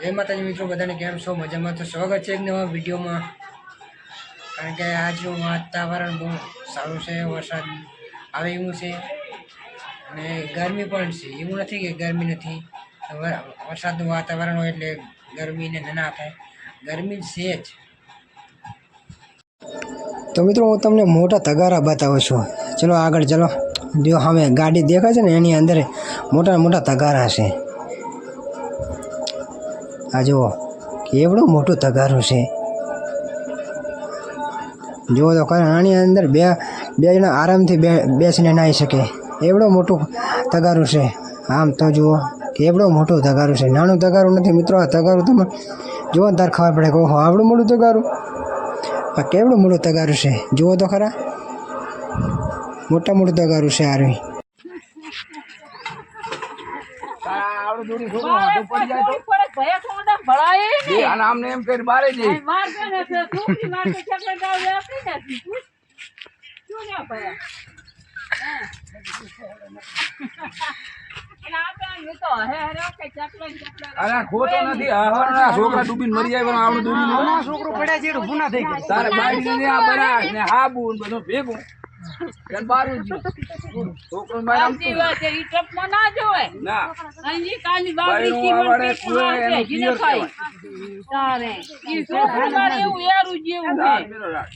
જય માતાજી મિત્રો, બધાને કેમ છો? મજામાં તો સ્વાગત છે એક નવા વિડીયોમાં. કારણ કે આજનું વાતાવરણ બહુ સારું છે, વરસાદ આવે એવું છે. અને ગરમી પણ છે, એવું નથી કે ગરમી નથી. વરસાદનું વાતાવરણ હોય એટલે ગરમીને ના થાય. ગરમી છે જ. તો મિત્રો, હું તમને મોટા તગારા બતાવું છું. ચલો આગળ ચલો. જો હવે ગાડી દેખાય છે ને, એની અંદર મોટા મોટા તગારા છે. આ જુઓ, કેવડું મોટું તગારું છે. જુઓ તો ખરા આની અંદર બે બે જણા આરામથી બે, બેસીને નાહી શકે. એવડું મોટું તગારું છે. આમ તો જુઓ, કેવડું મોટું તગારું છે. નાનું તગારું નથી મિત્રો, આ તગારું તમે જુઓ ને તાર ખબર પડે કે ઓહો, આવડું મોટું તગારું? આ કેવડું મોટું તગારું છે? જુઓ તો ખરા. મોટા મોટું તગારું છે આરવી અને આમને એમ કરી બારે જઈ અરે આ ખોટો નથી. છોકરા ડૂબીને મરી જાય પણ આવડું છોકરો પડ્યા છે ભૂના થઈ ગયા. તારે બાઈ ને આ બરાક ને હાબુ ને બધું ભેગું. બારું જ છોકરો બાર આમ તો ના બાયણું આવડે કુએ એનું પિયર કહેવાય. ચાલ, મેલો રાખ.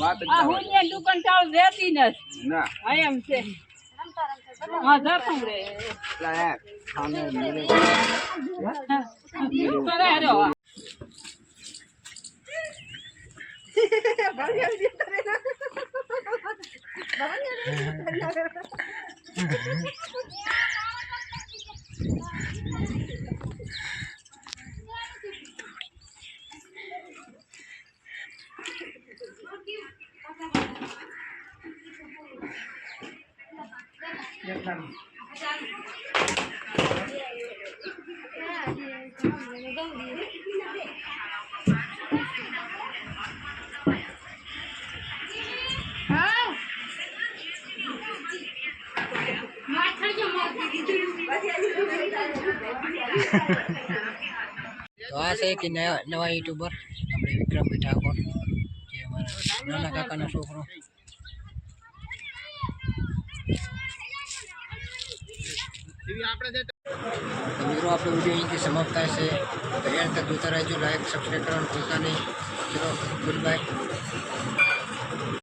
વાત જ ના હોય. દુકાન ચાલુ રહેતી નથી. ના. એમ છે. હા રે Vietnam. તો આ છે કે નવા યુટ્યુબર આપણે વિક્રમભાઈ ઠાકોર જે અમારા નાના કાકાનો છોકરો. મિત્રો, આપણો વીડિયો અહીંથી સમાપ્ત થાય છે. એન્ડ તક જોતા રહેજો લાઈક સબસ્ક્રાઈબ કરવાનું ભૂલતા નહીં. ચલો ગુડ બાય